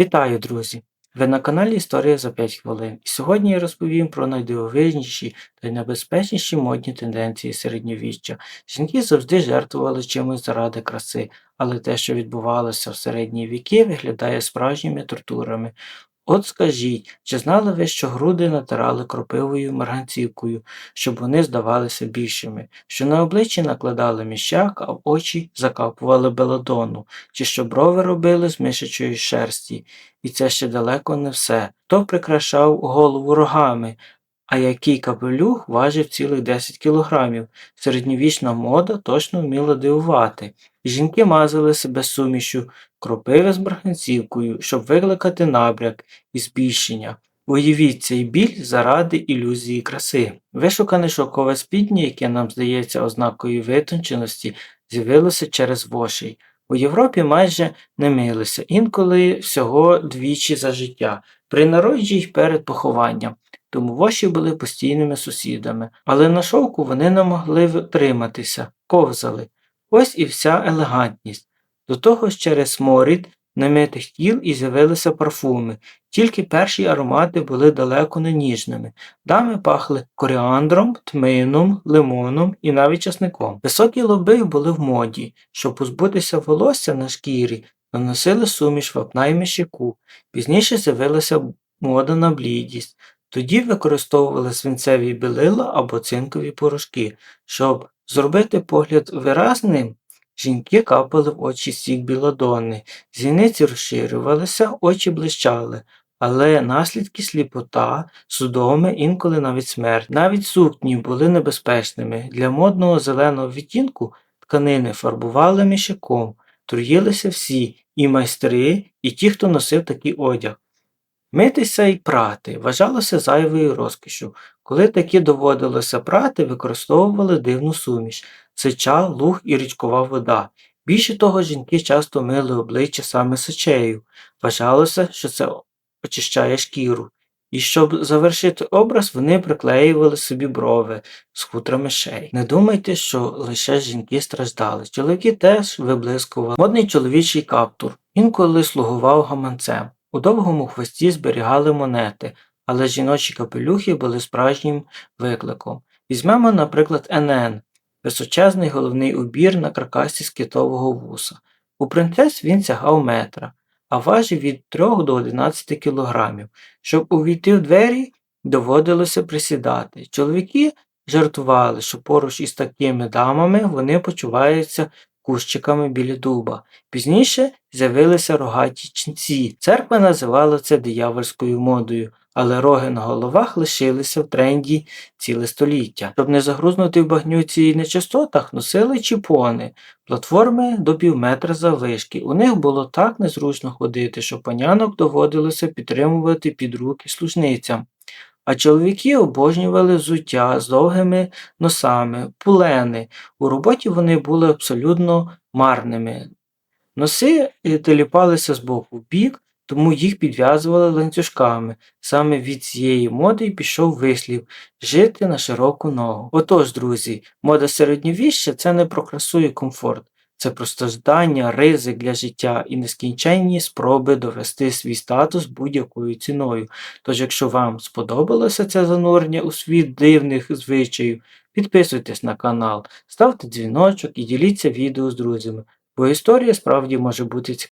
Вітаю, друзі! Ви на каналі Історія за 5 хвилин. І сьогодні я розповім про найдивовижніші та найнебезпечніші модні тенденції середньовіччя. Жінки завжди жертвували чимось заради краси, але те, що відбувалося в середні віки, виглядає справжніми тортурами. От скажіть, чи знали ви, що груди натирали кропивою марганцівкою, щоб вони здавалися більшими, що на обличчі накладали міщак, а в очі закапували белодону, чи що брови робили з мишачої шерсті, і це ще далеко не все. Хто прикрашав голову рогами, а який капелюх важив цілих 10 кілограмів. Середньовічна мода точно вміла дивувати. Жінки мазали себе сумішю кропиви з марганцівкою, щоб викликати набряк і збільшення. Уявіть цей біль заради ілюзії краси. Вишукане шовкове спідня, яке нам здається ознакою витонченості, з'явилося через вошей. У Європі майже не милися, інколи всього двічі за життя, при народжі й перед похованням, тому воші були постійними сусідами, але на шовку вони не могли втриматися, ковзали. Ось і вся елегантність. До того ж через сморід немитих тіл і з'явилися парфуми, тільки перші аромати були далеко не ніжними. Дами пахли коріандром, тмином, лимоном і навіть часником. Високі лоби були в моді, щоб позбутися волосся на шкірі, наносили суміш вапна і мішяку. Пізніше з'явилася мода на блідість. Тоді використовували свинцеві білила або цинкові порошки. Щоб зробити погляд виразним, жінки капали в очі сік білодонни, зіниці розширювалися, очі блищали, але наслідки сліпота, судоми, інколи навіть смерть. Навіть сукні були небезпечними. Для модного зеленого відтінку тканини фарбували мішаком, труїлися всі, і майстри, і ті, хто носив такий одяг. Митися й прати вважалося зайвою розкішю. Коли таки доводилося прати, використовували дивну суміш сеча, луг і річкова вода. Більше того, жінки часто мили обличчя саме сечею. Вважалося, що це очищає шкіру. І щоб завершити образ, вони приклеювали собі брови з хутрами шей. Не думайте, що лише жінки страждали. Чоловіки теж виблискували. Модний чоловічий каптур. Інколи слугував гаманцем. У довгому хвості зберігали монети, але жіночі капелюхи були справжнім викликом. Візьмемо, наприклад, НН височезний головний убір на каркасі з китового вуса. У принцес він сягав метра, а важив від 3 до 11 кілограмів. Щоб увійти в двері, доводилося присідати. Чоловіки жартували, що поруч із такими дамами вони почуваються кущиками біля дуба. Пізніше з'явилися рогаті ченці. Церква називала це диявольською модою, але роги на головах лишилися в тренді ціле століття. Щоб не загрузнути в багнюці і нечистотах, носили чіпони, платформи до півметра заввишки. У них було так незручно ходити, що панянок доводилося підтримувати під руки служницям. А чоловіки обожнювали взуття з довгими носами, пулени. У роботі вони були абсолютно марними. Носи е, теліпалися з боку в бік, тому їх підв'язували ланцюжками. Саме від цієї моди й пішов вислів жити на широку ногу. Отож, друзі, мода середньовіща це не про красу і комфорт. Це про страждання, ризик для життя і нескінченні спроби довести свій статус будь-якою ціною. Тож, якщо вам сподобалося це занурення у світ дивних звичаїв, підписуйтесь на канал, ставте дзвіночок і діліться відео з друзями, бо історія справді може бути цікавою.